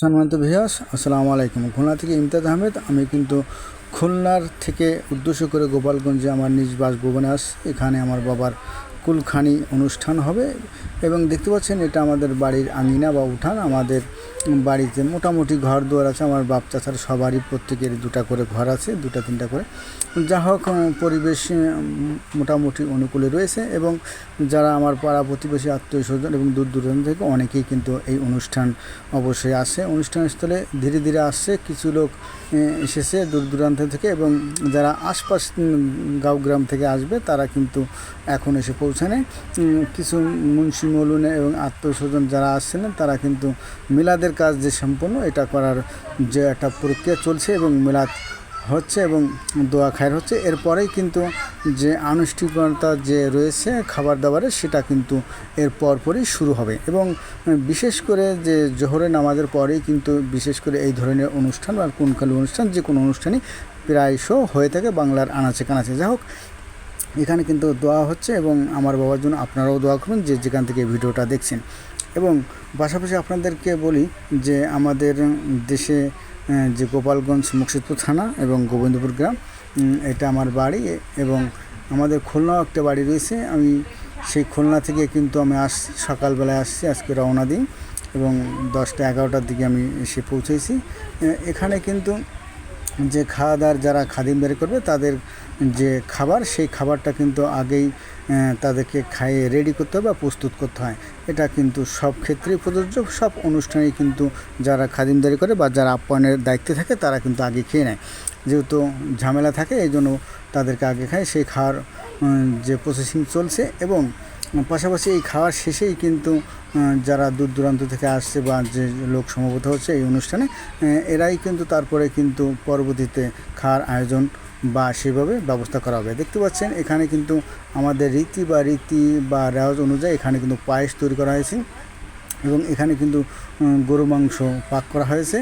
সম্মানিত ভিয়াস আসসালামু আলাইকুম। খুলনা থেকে ইমতাজ আহমেদ, আমি কিন্তু খুলনার থেকে উদ্দেশ্য করে গোপালগঞ্জে আমার নিজ বাসভবনে আস, এখানে আমার বাবার কুলখানি অনুষ্ঠান হবে এবং দেখতে পাচ্ছেন এটা আমাদের বাড়ির আঙিনা বা উঠান। আমাদের বাড়িতে মোটামুটি ঘর দুয়ার আছে, আমার বাপ চাচার সবারই প্রত্যেকের দুটা করে ঘর আছে, দুটা তিনটা করে। যা হোক পরিবেশ মোটামুটি অনুকূলে রয়েছে এবং যারা আমার পাড়া প্রতিবেশী আত্মীয় স্বজন এবং দূর দূরান্ত থেকে অনেকেই কিন্তু এই অনুষ্ঠান অবশ্যই আসে। অনুষ্ঠানস্থলে ধীরে ধীরে আসছে, কিছু লোক এসেছে দূর দূরান্ত থেকে এবং যারা আশপাশ গাঁও, গ্রাম থেকে আসবে, তারা কিন্তু এখন এসে পৌঁছানে কিছু মুন্সি মলুনে এবং আত্মীয় স্বজন যারা আসছিলেন তারা কিন্তু মিলাদের কাজ যে সম্পূর্ণ এটা করার যে একটা প্রক্রিয়া চলছে এবং মিলাদ হচ্ছে এবং দোয়া খায়ের হচ্ছে। এরপরেই কিন্তু যে আনুষ্ঠানিকতা যে রয়েছে খাবার দাবারের সেটা কিন্তু এর পরপরই শুরু হবে। এবং বিশেষ করে যে জোহরের নামাজের পরেই কিন্তু বিশেষ করে এই ধরনের অনুষ্ঠান বা কোনকালী অনুষ্ঠান, যে কোনো অনুষ্ঠানই প্রায়শ হয়ে থাকে বাংলার আনাচে কানাচে। যাই হোক এখানে কিন্তু দোয়া হচ্ছে এবং আমার বাবার জন্য আপনারাও দোয়া করুন যে যেখান থেকে ভিডিওটা দেখছেন। এবং পাশাপাশি আপনাদেরকে বলি যে আমাদের দেশে যে গোপালগঞ্জ মুর্শিদপুর থানা এবং গোবিন্দপুর গ্রাম এটা আমার বাড়ি এবং আমাদের খুলনাও একটা বাড়ি রয়েছে। আমি সেই খুলনা থেকে কিন্তু আমি আস, সকালবেলায় আসছি, আজকে রওনা দিই এবং দশটা এগারোটার দিকে আমি এসে পৌঁছেছি। এখানে কিন্তু যে খাওয়া দাওয়ার যারা খাদিম বের করবে, তাদের যে খাবার, সেই খাবারটা কিন্তু আগেই তাদেরকে খাইয়ে রেডি করতে হবে বা প্রস্তুত করতে হয়। এটা কিন্তু সব ক্ষেত্রেই প্রযোজ্য, সব অনুষ্ঠানেই কিন্তু যারা খাদিমদারি করে বা যারা আপ্যায়নের দায়িত্বে থাকে, তারা কিন্তু আগে খেয়ে নেয়। যেহেতু ঝামেলা থাকে এই জন্য তাদেরকে আগে খায়। সেই খাওয়ার যে প্রসেসিং চলছে এবং পাশাপাশি এই খাওয়ার শেষেই কিন্তু যারা দূর দূরান্ত থেকে আসছে বা যে লোক সমবেত হচ্ছে এই অনুষ্ঠানে এরাই কিন্তু তারপরে কিন্তু পরবর্তীতে খাওয়ার আয়োজন বা সেভাবে ব্যবস্থা করা হবে। দেখতে পাচ্ছেন, এখানে কিন্তু আমাদের রীতি বা রীতি বা রেওয়াজ অনুযায়ী এখানে কিন্তু পায়েস তৈরি করা হয়েছে এবং এখানে কিন্তু গরু মাংস পাক করা হয়েছে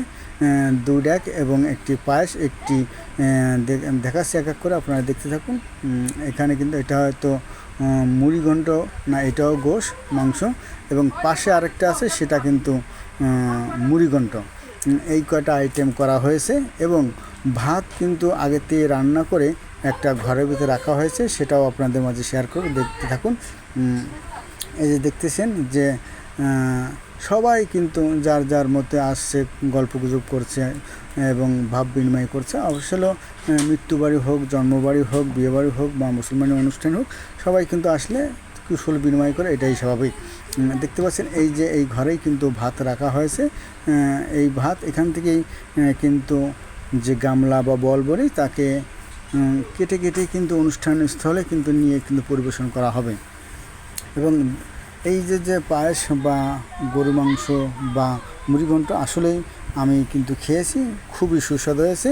দুই ড্যাক এবং একটি পায়েস, একটি দেখাচ্ছি এক এক করে, আপনারা দেখতে থাকুন। এখানে কিন্তু এটা হয়তো মুড়িঘণ্ট না, এটাও গোশ, মাংস। এবং পাশে আরেকটা আছে, সেটা কিন্তু মুড়িঘণ্ট এই কয়টা আইটেম করা হয়েছে এবং ভাত কিন্তু আগে থেকে রান্না করে একটা ঘরের ভিতরে রাখা হয়েছে, সেটাও আপনাদের মাঝে শেয়ার করে দেখতে থাকুন। এই যে দেখতেছেন যে সবাই কিন্তু যার যার মধ্যে আসছে গল্প গুজব করছে এবং ভাব বিনিময় করছে। অবশ্য হলো, আহ, মৃত্যুবাড়ি হোক জন্মবাড়ি হোক বিয়েবাড়ি হোক বা মুসলমানের অনুষ্ঠান হোক সবাই কিন্তু আসলে কুশল বিনিময় করে এটাই স্বাভাবিক। দেখতে পাচ্ছেন এই যে এই ঘরেই কিন্তু ভাত রাখা হয়েছে। এই ভাত এখান থেকেই কিন্তু যে গামলা বা বল বলি তাকে কেটে কেটে কিন্তু অনুষ্ঠান স্থলে কিন্তু নিয়ে কিন্তু পরিবেশন করা হবে। এবং এই যে যে পায়েস বা গরু মাংস বা মুড়িঘণ্ট আসলেই আমি কিন্তু খেয়েছি, খুবই সুস্বাদু হয়েছে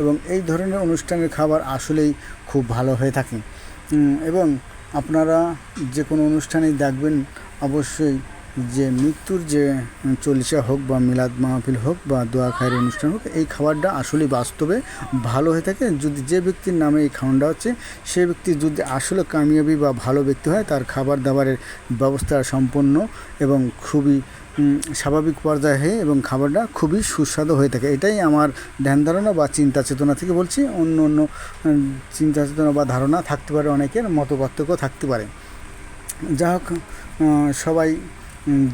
এবং এই ধরনের অনুষ্ঠানের খাবার আসলেই খুব ভালো হয়ে থাকে। এবং আপনারা যে কোনো অনুষ্ঠানেই দেখবেন অবশ্যই যে মৃত্যুর যে চল্লিশা হোক বা মিলাদ মাহফিল হোক বা দোয়া খায়ের অনুষ্ঠান হোক, এই খাবারটা আসলে বাস্তবে ভালো হয়ে থাকে। যদি যে ব্যক্তির নামে এই খাওয়ানটা হচ্ছে, সে ব্যক্তি যদি আসলে কামিয়াবি বা ভালো ব্যক্তি হয়, তার খাবার দাবারের ব্যবস্থা সম্পন্ন এবং খুবই স্বাভাবিক পর্যায়ে এবং খাবারটা খুবই সুস্বাদু হয়ে থাকে। এটাই আমার ধ্যান ধারণা বা চিন্তা চেতনা থেকে বলছি। অন্য অন্য চিন্তা চেতনা বা ধারণা থাকতে পারে, অনেকের মত পার্থক্য থাকতে পারে। যা হোক সবাই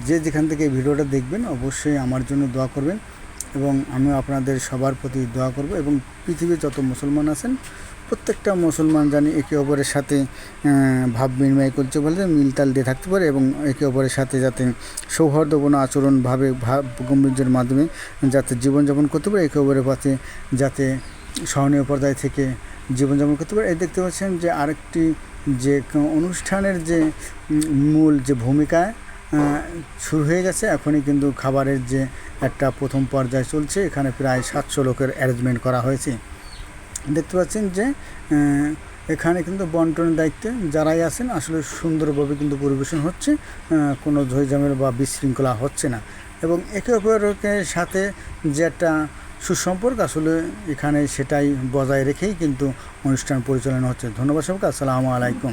যে যেখান থেকে ভিডিওটা দেখবেন অবশ্যই আমার জন্য দোয়া করবেন এবং আমিও আপনাদের সবার প্রতি দোয়া করব এবং পৃথিবীর যত মুসলমান আছেন প্রত্যেকটা মুসলমান জানি একে অপরের সাথে ভাব বিনিময় করছে বলে মিলতাল দিয়ে থাকতে পারে এবং একে অপরের সাথে যাতে সৌহার্দ্যপূর্ণ আচরণভাবে ভাব গম্ভীর্যের মাধ্যমে যাতে জীবনযাপন করতে পারে একে অপরের পাশে যাতে সহনীয় পর্যায় থেকে জীবনযাপন করতে পারে। এই দেখতে পাচ্ছেন যে আরেকটি যে অনুষ্ঠানের যে মূল যে ভূমিকা আহ, শুরু হয়ে গেছে। এখনই কিন্তু খাবারের যে একটা প্রথম পর্যায় চলছে, এখানে প্রায় সাতশো লোকের অ্যারেঞ্জমেন্ট করা হয়েছে। দেখতে পাচ্ছেন যে এখানে কিন্তু বন্টনের দায়িত্বে যারাই আছেন, আসলে সুন্দরভাবে কিন্তু পরিবেশন হচ্ছে কোনো ঝইঝামেল বা বিশৃঙ্খলা হচ্ছে না। এবং একে অপরের সাথে যে একটা সুসম্পর্ক, আসলে এখানে সেটাই বজায় রেখেই কিন্তু অনুষ্ঠান পরিচালনা হচ্ছে। ধন্যবাদ সবকে আসসালামু আলাইকুম।